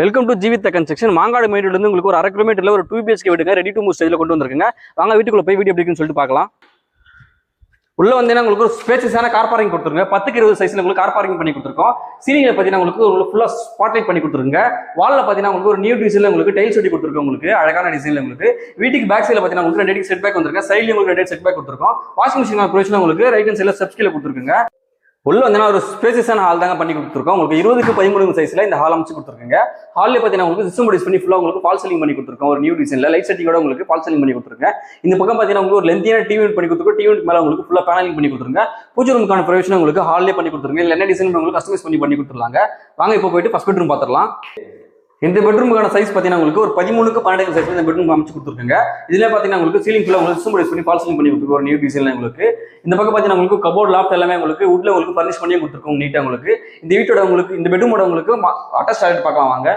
Welcome to Jeevitha construction Mangadu மேடுல இருந்து உங்களுக்கு ஒரு அரை கிலோமீட்டர்ல ஒரு டூ பிஹெச்கே வீடுங்க. ரெடி டு மூவ் ஸ்டேஜில் கொண்டு வந்திருக்குங்க. வாங்க வீட்டுக்குள்ள போய் வீடியோ எப்படி சொல்லிட்டு பார்க்கலாம். உள்ள வந்தீங்கன்னா உங்களுக்கு ஒரு ஸ்பேசியஸான கார் பார்க்கிங் கொடுத்துருங்க. பத்துக்கு இருபது சைஸ்ல உங்களுக்கு கார் பார்க்கிங் பண்ணி கொடுத்துருக்கோம். சீலிங்கில் பாத்தீங்கன்னா உங்களுக்கு ஒரு ஃபுல்லாக ஸ்பாட்லைட் பண்ணி கொடுத்துருங்க வால்ல பாத்தீங்கன்னா உங்களுக்கு ஒரு நியூ டிசைனில் உங்களுக்கு டைல்ஸ் ஒட்டி கொடுத்துருக்கோம் உங்களுக்கு. அழகான டிசைன்ல உங்களுக்கு. வீட்டுக்கு பேக் சைடில் பார்த்தீங்கன்னா உங்களுக்கு ரெண்டு செட் பேக் வந்திருங்க சைடில் உங்களுக்கு ரெண்டு செட் பேக் கொடுத்துருக்கோம் வாஷிங் மிஷின் ப்ரொவிஷன் உங்களுக்கு. ரைட் ஹேண்ட் சைடில் ஸ்டெப்ஸ் கொடுத்துருக்குங்க. உள்ள வந்தீங்கன்னா ஒரு ஸ்பேசியஸான ஹால் தாங்க பண்ணி கொடுத்துருக்கோம். உங்களுக்கு இருபதுக்கு பதிமூணு சைஸ்ல இந்த ஹால் அமைச்சு கொடுத்துருக்கீங்க. ஹாலில் பாத்தீங்கன்னா உங்களுக்கு சிஸ்டம் டிஸ் பண்ணி ஃபுல்லாக உங்களுக்கு ஃபால் செல்லிங் பண்ணி கொடுத்துருக்கோம். ஒரு நியூ டிசைன்ல லைட் செட்டிங்கோட உங்களுக்கு ஃபால் செல்லிங் பண்ணி கொடுத்துருக்கேன். இந்த பக்கம் பார்த்தீங்கன்னா உங்களுக்கு ஒரு லெந்தியான டிவி பண்ணி கொடுத்துருக்கோம். டிவி மேல உங்களுக்கு ஃபுல்லா பேனலிங் பண்ணி கொடுத்துருங்க பூஜை ரூமுக்கான ப்ரொவிஷன் உங்களுக்கு ஹாலே பண்ணி கொடுத்துருங்க இல்லை என்ன டிசைன் உங்களுக்கு கஸ்டமைஸ் பண்ணி பண்ணி கொடுத்துருலாங்க வாங்க இப்போ போயிட்டு ஃபஸ்ட் பெட்ரூம் பார்த்துடலாம். இந்த பெட்ரூமுக்கான சைஸ் பார்த்தீங்கன்னா உங்களுக்கு ஒரு பதிமூணுக்கு பன்னெண்டு சைஸ் இந்த பெட்ரூம் அமைச்சு கொடுத்துருக்காங்க. இதுல பார்த்தீங்கன்னா உங்களுக்கு சீலிங் ஃபுல்லாக உங்களுக்கு சிஸ்டம் பண்ணி ஃபால் சீலிங் பண்ணி கொடுத்துருக்கோம். ஒரு நியூ டிசைன்ல உங்களுக்கு. இந்த பக்கம் பார்த்தீங்கன்னா உங்களுக்கு கபோர்ட் லாப்ட் எல்லாமே உங்களுக்கு உட்ல உங்களுக்கு பர்னிஷ் பண்ணி கொடுத்துருக்கோம் நீட்டாக உங்களுக்கு. இந்த வீட்டோட உங்களுக்கு இந்த பெட்ரூமோட உங்களுக்கு அட்டாச் டாய்லெட் பார்க்கலாம் வாங்க.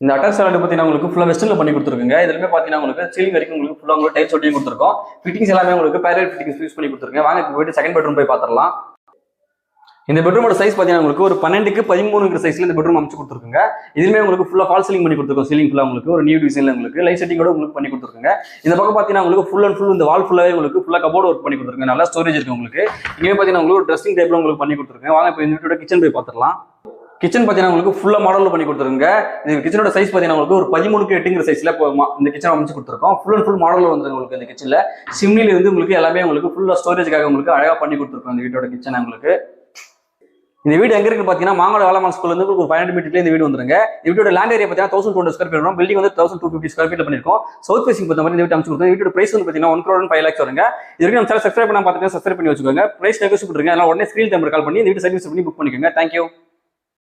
இந்த அட்டாச் டாய்லெட் பார்த்தீங்கன்னா உங்களுக்கு ஃபுல்லாக வெஸ்டர்ல பண்ணி கொடுத்துருக்குங்க. இதுலமே பார்த்தீங்கன்னா உங்களுக்கு சீலிங் வரைக்கும் உங்களுக்கு ஃபுல்லாக உங்களுக்கு டைல்ஸ் ஒட்டியும் கொடுத்துருக்கோம். ஃபிட்டிங்ஸ் எல்லாமே உங்களுக்கு பேரல் ஃபிட்டிங்ஸ் யூஸ் பண்ணி கொடுத்துருக்கேன் வாங்க இப்போ போயிட்டு செகண்ட் பெட்ரூம் போய் பார்த்துடலாம். இந்த பெட்ரூமோட சைஸ் பார்த்தீங்கன்னா உங்களுக்கு ஒரு பன்னெண்டுக்கு பதிமூணுங்கிற சைஸ்ல இந்த பெட்ரூம் அமைச்சு கொடுத்துருக்குங்க. இதுவுமே உங்களுக்கு ஃபுல்லாக ஃபால் சீலிங் பண்ணி கொடுத்துருக்கோம். சீலிங் ஃபுல்லாக உங்களுக்கு ஒரு நியூ டிசைனில் உங்களுக்கு லைட் செட்டிங்கோட உங்களுக்கு பண்ணி கொடுத்துருக்குங்க. இந்த பக்கம் பார்த்தீங்கன்னா உங்களுக்கு ஃபுல் அண்ட் ஃபுல் இந்த வால் ஃபுல்லாகவே உங்களுக்கு ஃபுல்லாக கபோர்டு ஒர்க் பண்ணி கொடுத்துருங்க நல்லா ஸ்டோரேஜ் இருக்கு உங்களுக்கு. இங்கே பார்த்தீங்கன்னா உங்களுக்கு ஒரு ட்ரெஸ்ஸிங் டைப்ல உங்களுக்கு பண்ணி கொடுத்துருங்க வாங்க இப்போ இந்த வீட்டோட கிச்சன் போய் பார்த்துடலாம் கிச்சன் பார்த்தீங்கன்னா உங்களுக்கு ஃபுல்லாக மாடலில் பண்ணி கொடுத்துருங்க இந்த கிச்சனோட சைஸ் பார்த்தீங்கன்னா உங்களுக்கு ஒரு பதிமூணுக்கு எட்டுங்கிற சைஸில் இப்போ இந்த கிச்சன் அமைச்சு கொடுத்துருக்கோம். ஃபுல் அண்ட் ஃபுல் மாடலில் வந்து உங்களுக்கு இந்த கிச்சனில் சிம்னிலிருந்து உங்களுக்கு எல்லாமே உங்களுக்கு ஃபுல்லாக ஸ்டோரேஜ்க்காக உங்களுக்கு அழகாக பண்ணி கொடுத்துருக்கோம் இந்த வீட்டோட கிச்சன் உங்களுக்கு. இந்த வீடு எங்க இருக்கு பாத்தீங்கன்னா மாங்கோட வேளாண் ஸ்கூல்ல இருந்து ஒரு ஃபைவ் ஹண்ட்ரட் மீட்டர்ல இந்த வீடு வந்துருங்க. இந்த வீட்டோட லேண்ட் ஏரியா பாத்தீங்கன்னா தௌசண்ட் டூ ஸ்கொயர் ஃபீட் வரும். பில்டிங் வந்து thousand two fifty square feet பண்ணிருக்கோம் சவுத் ஃபேசிங் பொறுத்த மாதிரி இந்த வீட்டு அமைச்சு கொடுத்தோம். வீட்டோட பிரைஸ் வந்து பாத்தீங்கன்னா ஒன் க்ரோட் ஃபைவ் லேக்ஸ் வருங்க. இதுக்கு நம்ம சேனல் சப்ஸ்கிரைப் பண்ணா பாத்தீங்கன்னா சப்ஸ்கிரைப் பண்ணி வச்சுக்கோங்க. பிரைஸ் நெகோசியேட் பண்ணுங்க அதனால உடனே ஸ்கிரீன் நம்பர் கால் பண்ணி இந்த வீட்டு சர்வீஸ் பண்ணி புக் பண்ணிக்கோங்க. தேங்க்யூ